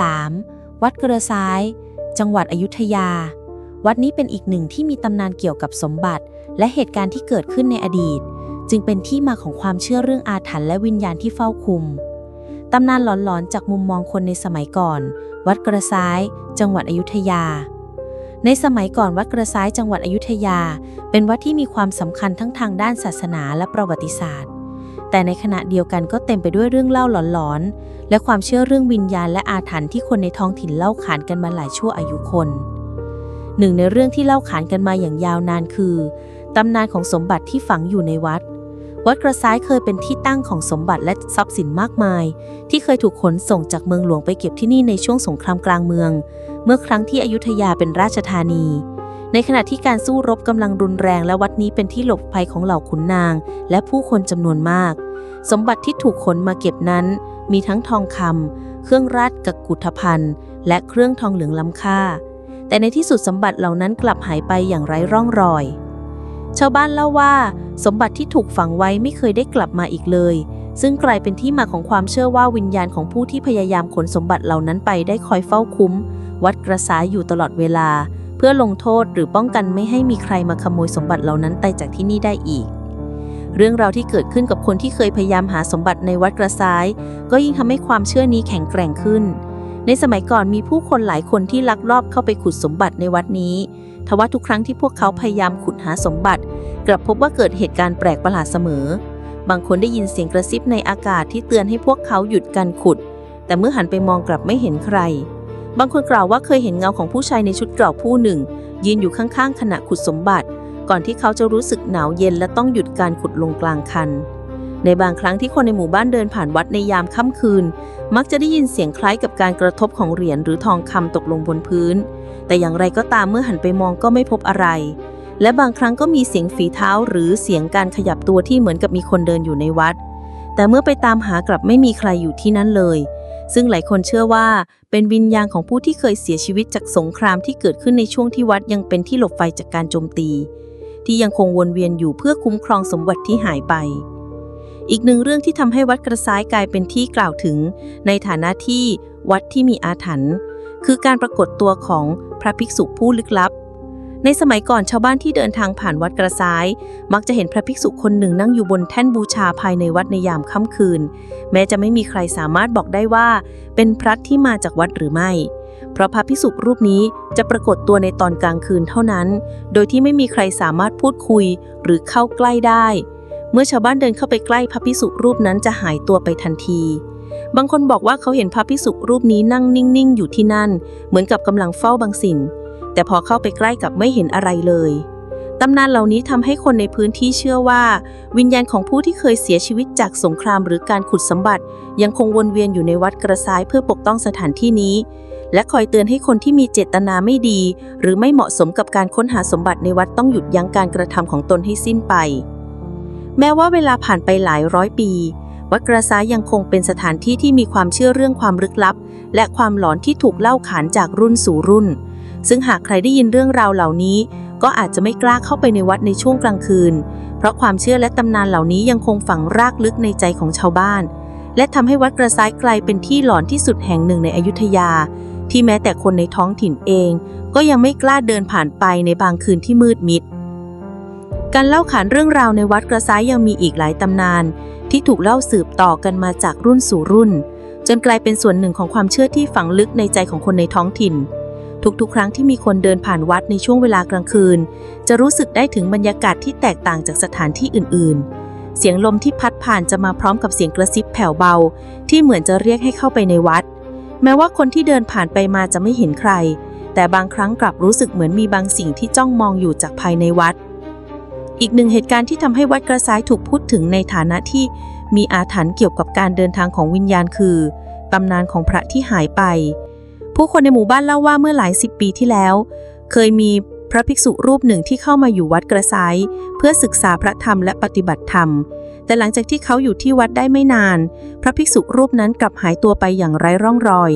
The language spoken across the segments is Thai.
3. วัดกระซ้าย จังหวัดอยุธยา วัดนี้เป็นอีกหนึ่งที่มีตำนานเกี่ยวกับสมบัติ และเหตุการณ์ที่เกิดขึ้นในอดีต จึงเป็นที่มาของความเชื่อเรื่องอาถรรพ์และวิญญาณที่เฝ้าคุมตำนานหลอนๆ จากมุมมองคนในสมัยก่อน วัดกระซ้าย จังหวัดอยุธยา ในสมัยก่อนวัดกระซ้ายจังหวัดอยุธยา เป็นวัดที่มีความสำคัญทั้งทางด้านศาสนาและประวัติศาสตร์ แต่ในขณะเดียวกันก็เต็มไปด้วยเรื่องเล่าหลอนๆ และความเชื่อเรื่องวิญญาณและอาถรรพ์ที่คนในท้องถิ่นเล่าขานกันมาหลายชั่วอายุคน หนึ่งในเรื่องที่เล่าขานกันมาอย่างยาวนานคือตำนานของสมบัติที่ฝังอยู่ในวัด วัดกระซ้ายเคยเป็นที่ตั้งของสมบัติและทรัพย์สินมากมาย ที่เคยถูกขนส่งจากเมืองหลวงไปเก็บที่นี่ในช่วงสงครามกลางเมือง เมื่อครั้งที่อยุธยาเป็นราชธานี ในขณะที่การสู้รบกำลังรุนแรงและวัดนี้เป็นที่หลบภัยของเหล่าขุนนาง และผู้คนจำนวนมาก สมบัติที่ถูกขนมาเก็บนั้น มีทั้งทองคำเครื่องราชกักุฏภัณฑ์ และเครื่องทองเหลืองล้ำค่า แต่ในที่สุดสมบัติเหล่านั้นกลับหายไปอย่างไร้ร่องรอย ชาวบ้านเล่าว่า สมบัติที่ถูกฝังไว้ไม่เคยได้กลับมาอีกเลย ซึ่งกลายเป็นที่มาของความเชื่อว่าวิญญาณของผู้ที่พยายามขนสมบัติเหล่านั้นไปได้คอยเฝ้าคุ้ม วัดกระสายอยู่ตลอดเวลา พื่อลงโทษหรือป้องกันไม่ให้มีใครมาขโมยสมบัติเหล่านั้นไปจากที่นี่ได้อีก เรื่องราวที่เกิดขึ้นกับคนที่เคยพยายามหาสมบัติในวัดกระซ้าย ก็ยิ่งทำให้ความเชื่อนี้แข็งแกร่งขึ้น ในสมัยก่อนมีผู้คนหลายคนที่ลักลอบเข้าไปขุดสมบัติในวัดนี้ทว่าทุกครั้งที่พวกเขาพยายามขุดหาสมบัติ กลับพบว่าเกิดเหตุการณ์แปลกประหลาดเสมอ บางคนได้ยินเสียงกระซิบในอากาศที่เตือนให้พวกเขาหยุดการขุด แต่เมื่อหันไปมองกลับไม่เห็นใคร บางคนกล่าวว่าเคยเห็นเงาของผู้ชายในชุดเกราะผู้หนึ่ง ยืนอยู่ข้างๆ ขณะขุดสมบัติ ก่อนที่เขาจะรู้สึกหนาวเย็นและต้องหยุดการขุดลงกลางคัน ในบางครั้งที่คนในหมู่บ้านเดินผ่านวัดในยามค่ำคืน มักจะได้ยินเสียงคล้ายกับการกระทบของเหรียญหรือทองคำตกลงบนพื้น แต่อย่างไรก็ตามเมื่อหันไปมองก็ไม่พบอะไร และบางครั้งก็มีเสียงฝีเท้าหรือเสียงการขยับตัวที่เหมือนกับมีคนเดินอยู่ในวัด แต่เมื่อไปตามหากลับไม่มีใครอยู่ที่นั่นเลย ซึ่งหลายคนเชื่อว่าเป็นวิญญาณของผู้ที่เคยเสียชีวิตจากสงครามที่เกิดขึ้นในช่วงที่วัดยังเป็นที่หลบไฟจากการโจมตี ที่ยังคงวนเวียนอยู่เพื่อคุ้มครองสมบัติที่หายไป อีกหนึ่งเรื่องที่ทำให้วัดกระซ้ายกลายเป็นที่กล่าวถึง ในฐานะที่วัดที่มีอาถรรพ์คือการปรากฏตัวของพระภิกษุผู้ลึกลับ ในสมัยก่อนชาวบ้านที่เดินทางผ่านวัดกระซ้าย มักจะเห็นพระภิกษุคนหนึ่งนั่งอยู่บนแท่นบูชาภายในวัดในยามค่ำคืน แม้จะไม่มีใครสามารถบอกได้ว่า เป็นพระที่มาจากวัดหรือไม่ เพราะพระภิกษุรูปนี้จะปรากฏตัวในตอนกลางคืนเท่านั้น โดยที่ไม่มีใครสามารถพูดคุยหรือเข้าใกล้ได้ เมื่อชาวบ้านเดินเข้าไปใกล้พระภิกษุรูปนั้นจะหายตัวไปทันทีบางคนบอกว่าเขาเห็นพระภิกษุรูปนี้นั่งนิ่ง ๆ อยู่ที่นั่น เหมือนกับกำลังเฝ้าบางสิ่ง แต่พอเข้าไปใกล้กับไม่เห็นอะไรเลย ตำนานเหล่านี้ทำให้คนในพื้นที่เชื่อว่า วิญญาณของผู้ที่เคยเสียชีวิตจากสงครามหรือการขุดสมบัติ ยังคงวนเวียนอยู่ในวัดกระซ้ายเพื่อปกป้องสถานที่นี้ และคอยเตือนให้คนที่มีเจตนาไม่ดี หรือไม่เหมาะสมกับการค้นหาสมบัติในวัดต้องหยุดยั้งการกระทำของตนให้สิ้นไป แม้ว่าเวลาผ่านไปหลายร้อยปีวัดกระซ้ายยังคงเป็นสถานที่ที่มีความเชื่อเรื่องความลึกลับ และความหลอนที่ถูกเล่าขานจากรุ่นสู่รุ่น ซึ่งหากใครได้ยินเรื่องราวเหล่านี้ ก็อาจจะไม่กล้าเข้าไปในวัดในช่วงกลางคืน เพราะความเชื่อและตำนานเหล่านี้ยังคงฝังรากลึกในใจของชาวบ้าน และทำให้วัดกระซ้ายกลายเป็นที่หลอนที่สุดแห่งหนึ่งในอยุธยา ที่แม้แต่คนในท้องถิ่นเอง ก็ยังไม่กล้าเดินผ่านไปในบางคืนที่มืดมิดการเล่าขานเรื่องราวในวัดกระซ้ายยังมีอีกหลายตำนาน ที่ถูกเล่าสืบต่อกันมาจากรุ่นสู่รุ่น จนกลายเป็นส่วนหนึ่งของความเชื่อที่ฝังลึกในใจของคนในท้องถิ่น ทุกๆ ครั้งที่มีคนเดินผ่านวัดในช่วงเวลากลางคืน จะรู้สึกได้ถึงบรรยากาศที่แตกต่างจากสถานที่อื่น ๆ เสียงลมที่พัดผ่านจะมาพร้อมกับเสียงกระซิบแผ่วเบา ที่เหมือนจะเรียกให้เข้าไปในวัด แม้ว่าคนที่เดินผ่านไปมาจะไม่เห็นใคร แต่บางครั้งกลับรู้สึกเหมือนมีบางสิ่งที่จ้องมองอยู่จากภายในวัด อีกหนึ่งเหตุการณ์ที่ทำให้วัดกระซ้ายถูกพูดถึงในฐานะที่มีอาถรรพ์เกี่ยวกับการเดินทางของวิญญาณคือตำนานของพระที่หายไป ผู้คนในหมู่บ้านเล่าว่าเมื่อหลายสิบปีที่แล้ว เคยมีพระภิกษุรูปหนึ่งที่เข้ามาอยู่วัดกระไซเพื่อศึกษาพระธรรมและปฏิบัติธรรม แต่หลังจากที่เขาอยู่ที่วัดได้ไม่นาน พระภิกษุรูปนั้นกลับหายตัวไปอย่างไร้ร่องรอย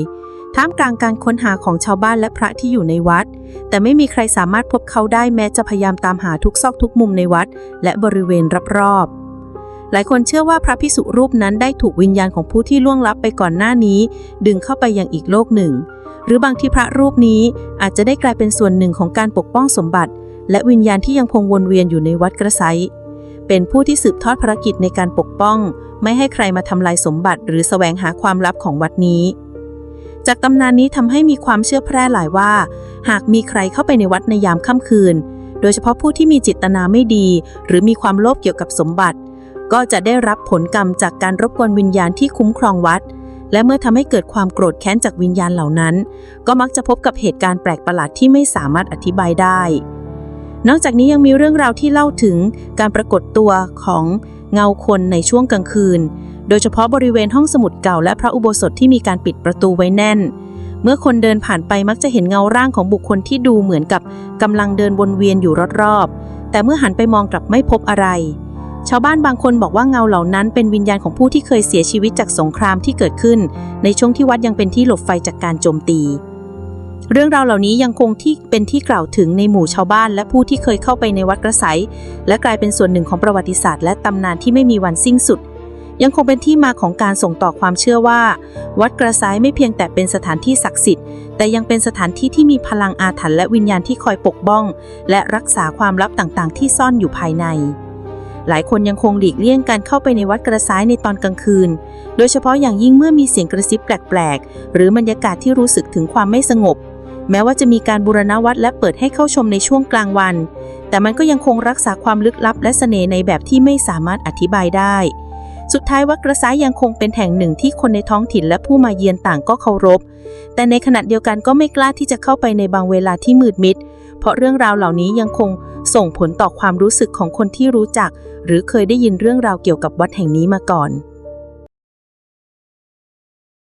ท่ามกลางการค้นหาของชาวบ้านและพระที่อยู่ในวัด แต่ไม่มีใครสามารถพบเขาได้แม้จะพยายามตามหาทุกซอกทุกมุมในวัด และบริเวณรอบๆหลายคนเชื่อว่าพระพิสุรูปนั้นได้ถูกวิญญาณของผู้ที่ล่วงลับไปก่อนหน้านี้ ดึงเข้าไปยังอีกโลกหนึ่ง หรือบางที่พระรูปนี้อาจจะได้กลายเป็นส่วนหนึ่งของการปกป้องสมบัติ และวิญญาณที่ยังคงวนเวียนอยู่ในวัดกระไซเป็นผู้ที่สืบทอดภารกิจในการปกป้อง ไม่ให้ใครมาทำลายสมบัติ หรือแสวงหาความลับของวัดนี้ จากตำนานนี้ทำให้มีความเชื่อแพร่หลายว่า หากมีใครเข้าไปในวัดในยามค่ำคืน โดยเฉพาะผู้ที่มีจิตนาไม่ดี หรือมีความโลภเกี่ยวกับสมบัติ ก็จะได้รับผลกรรมจากการรบกวนวิญญาณที่คุ้มครองวัด และเมื่อทำให้เกิดความโกรธแค้นจากวิญญาณเหล่านั้น ก็มักจะพบกับเหตุการณ์แปลกประหลาดที่ไม่สามารถอธิบายได้ นอกจากนี้ยังมีเรื่องราวที่เล่าถึงการปรากฏตัวของเงาคนในช่วงกลางคืน โดยเฉพาะบริเวณห้องสมุดเก่าและพระอุโบสถที่มีการปิดประตูไว้แน่น เมื่อคนเดินผ่านไปมักจะเห็นเงาร่างของบุคคลที่ดูเหมือนกับกำลังเดินวนเวียนอยู่รอบๆแต่เมื่อหันไปมองกลับไม่พบอะไร ชาวบ้านบางคนบอกว่าเงาเหล่านั้นเป็นวิญญาณของผู้ที่เคยเสียชีวิตจากสงครามที่เกิดขึ้น ในช่วงที่วัดยังเป็นที่หลบไฟจากการโจมตี เรื่องราวเหล่านี้ยังคงที่เป็นที่กล่าวถึงในหมู่ชาวบ้านและผู้ที่เคยเข้าไปในวัดกระไสและกลายเป็นส่วนหนึ่งของประวัติศาสตร์และตำนานที่ไม่มีวันสิ้นสุด ยังคงเป็นที่มาของการส่งต่อความเชื่อว่า วัดกระไซไม่เพียงแต่เป็นสถานที่ศักดิ์สิทธิ์แต่ยังเป็นสถานที่ที่มีพลังอาถรรพ์และวิญญาณที่คอยปกป้อง และรักษาความลับต่างๆ ที่ซ่อนอยู่ภายใน หลายคนยังคงหลีกเลี่ยงการเข้าไปในวัดกระซ้ายในตอนกลางคืน โดยเฉพาะอย่างยิ่งเมื่อมีเสียงกระซิบแปลกๆ หรือบรรยากาศที่รู้สึกถึงความไม่สงบ แม้ว่าจะมีการบูรณวัดและเปิดให้เข้าชมในช่วงกลางวัน แต่มันก็ยังคงรักษาความลึกลับและเสน่ห์ในแบบที่ไม่สามารถอธิบายได้ สุดท้ายวัดกระซ้ายยังคงเป็นแห่งหนึ่งที่คนในท้องถิ่นและผู้มาเยือนต่างก็เคารพ แต่ในขณะเดียวกันก็ไม่กล้าที่จะเข้าไปในบางเวลาที่มืดมิด เพราะเรื่องราวเหล่านี้ยังคงส่งผลต่อความรู้สึกของคนที่รู้จัก หรือเคยได้ยินเรื่องราวเกี่ยวกับวัดแห่งนี้มาก่อน